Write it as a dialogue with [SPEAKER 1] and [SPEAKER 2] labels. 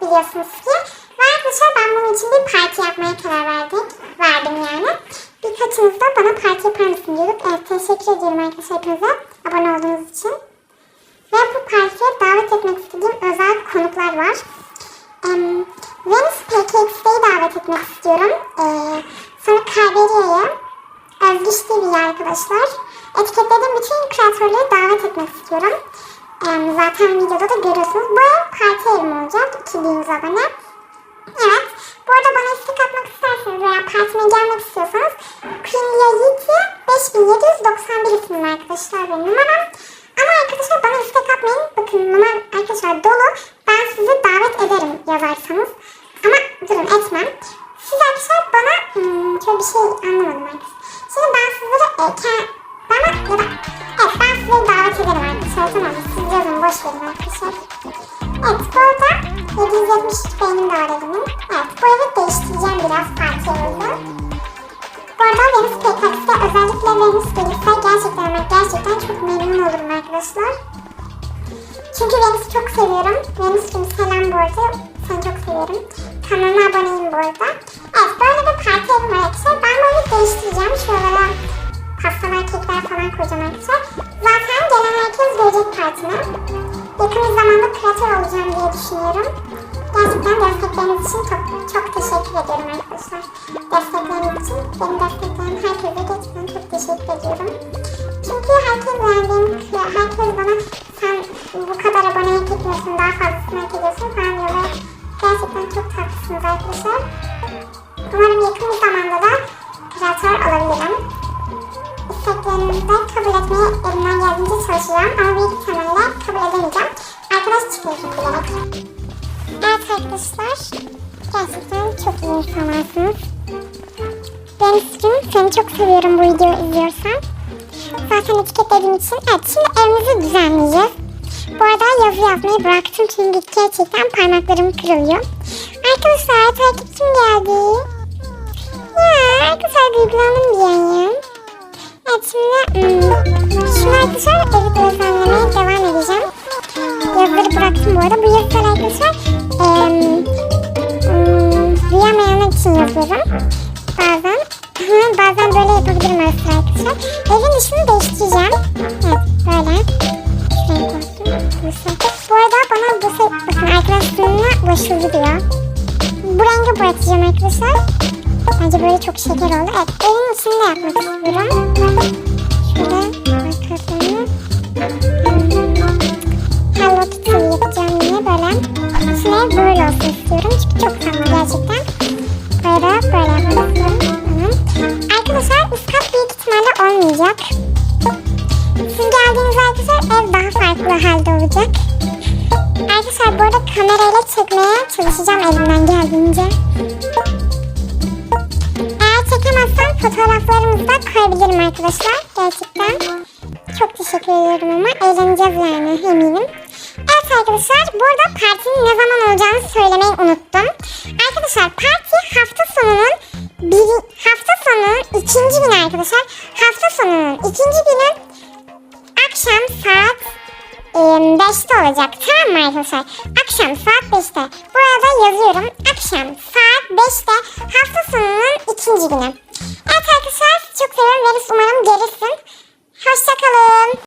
[SPEAKER 1] biliyorsunuz ki. Ve arkadaşlar ben bunun için bir parti yapmaya karar verdik. Verdim yani. Birkaçınız da bana parti yapar mısın diyorduk. Evet teşekkür ediyorum arkadaşlar hepinize abone olduğunuz için. Ve bu partiye davet etmek istediğim özel konuklar var. Em, Venus PKX'deyi davet etmek istiyorum. Ee, sonra Kayberiye'yi, Özgüç TV'yi arkadaşlar. Etiketlediğim bütün kreatörleri davet etmek istiyorum. Em, zaten videoda da görüyorsunuz. Bu ev parti evim olacak. 2000 abone. Evet. Bu arada bana istek atmak isterseniz veya partime gelmek istiyorsanız Queenlia Yiti 5791 isimli arkadaşlar benim numaram. Ama arkadaşlar bana istek atmayın. Bakın numara arkadaşlar dolu. Ben sizi davet ederim yazarsanız. Ama durun etmem. Siz arkadaşlar bana hmm, şöyle bir şey anlamadım arkadaşlar. Şimdi ben sizlere e, bana ya da evet ben sizi davet ederim arkadaşlar. Tamam? Boş arkadaşlar. Evet bu arada 773 beğenim de var evimin. Evet bu evi değiştireceğim biraz evinde. Bu arada Venüs PKX'de özellikle Venüs gelirse gerçekten ama gerçekten çok memnun olurum arkadaşlar. Çünkü Venüs'ü çok seviyorum. Venüs'cüm selam bu arada. Seni çok seviyorum. Kanalıma aboneyim bu arada. Evet böyle bir parti evim var arkadaşlar. Ben böyle değiştireceğim. Şuralara pastalar, kekler falan koyacağım arkadaşlar. Görecek partime. Yakın bir zamanda kreatör olacağım diye düşünüyorum. Gerçekten destekleriniz için çok, çok teşekkür ediyorum arkadaşlar. Destekleriniz için beni destekleyen herkese gerçekten çok teşekkür ediyorum. Çünkü herkes beğendiğim, herkes bana sen bu kadar aboneye gitmiyorsun, daha fazlasını hak ediyorsun falan diyorlar. Gerçekten çok tatlısınız arkadaşlar. Umarım yakın bir zamanda da kreatör olabilirim. İsteklerinizi kabul etmeye elimden geldiğince çalışacağım ama büyük ihtimalle kabul edemeyeceğim. Arkadaş çıkıyorsun bilerek. Evet arkadaşlar, gerçekten çok iyi insanlarsınız. Deniz'cim seni çok seviyorum bu videoyu izliyorsan. Zaten etiketlediğim için. Evet şimdi evimizi düzenleyeceğiz. Bu arada yazı yazmayı bıraktım çünkü gerçekten parmaklarım kırılıyor. Arkadaşlar takipçim geldi. Ya arkadaşlar duygulandım bir Evet şimdi hmm, şimdi arkadaşlar evi düzenlemeye devam edeceğim. Yazıları bıraktım bu arada. Bu yazılar arkadaşlar em, hmm, duyamayanlar için yazıyorum. Bazen Hı, bazen böyle yapabilirim sıra arkadaşlar. Evin dışını değiştireceğim. Evet böyle. Şuraya koydum. Bu arada bana bu şey, bakın arkadaşlarımla ulaşıldı diyor. Bu rengi boyatacağım arkadaşlar. Bence böyle çok şeker oldu. Evet evin içini de yapmak istiyorum. Şöyle arkasını. Hello Kitty yapacağım yine böyle. İçine böyle olsun istiyorum. Çünkü çok tatlı gerçekten. Böyle böyle yapmak istiyorum. Arkadaşlar üst kat büyük ihtimalle olmayacak. Siz geldiğinizde arkadaşlar ev daha farklı halde olacak. Arkadaşlar bu arada kamerayla çekmeye çalışacağım elimden geldiğince. Fotoğraflarımızı da koyabilirim arkadaşlar. Gerçekten. Çok teşekkür ediyorum ama eğleneceğiz yani eminim. Evet arkadaşlar burada partinin ne zaman olacağını söylemeyi unuttum. Arkadaşlar parti hafta sonunun bir, hafta sonunun ikinci günü arkadaşlar. Hafta sonunun ikinci günü akşam saat e, 5'te olacak. Tamam mı arkadaşlar? Akşam saat 5'te. Burada yazıyorum. Akşam saat 5'te hafta sonunun ikinci günü arkadaşlar. Çok seviyorum. Venüs umarım gelirsin. Hoşçakalın.